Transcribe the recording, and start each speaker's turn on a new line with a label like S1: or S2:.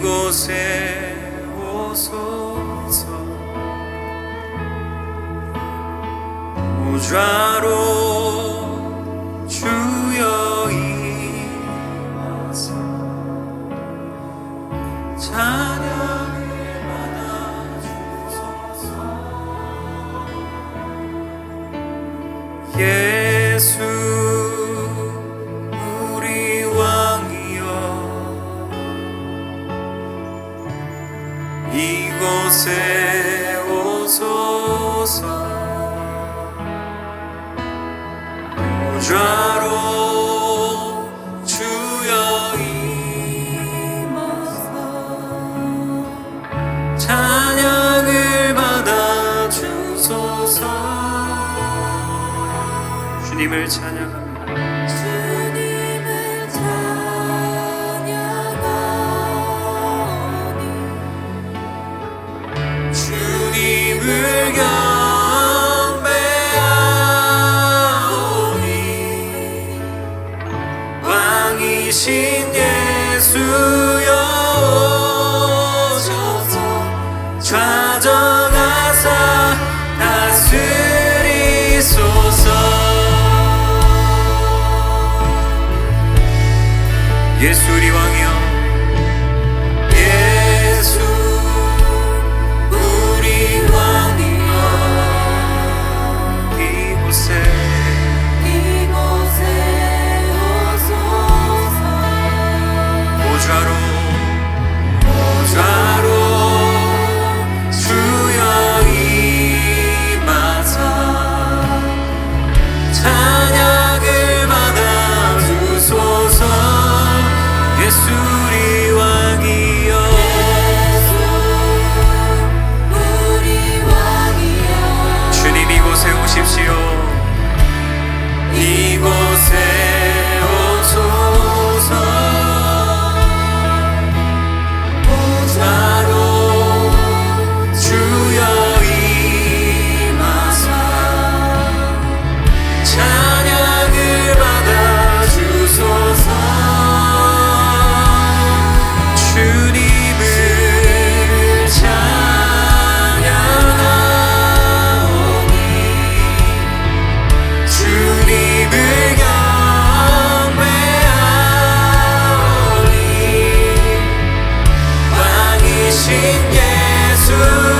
S1: 이곳에 오소서. 보좌로 예수 우리 왕이여. 이곳에 오소서 주님을 찬양합니다.
S2: 주님을 찬양하니
S1: 주님을 경배하오니 왕이신 예수여 좌정하사 다스리소서 예수 우리 왕이여 soon.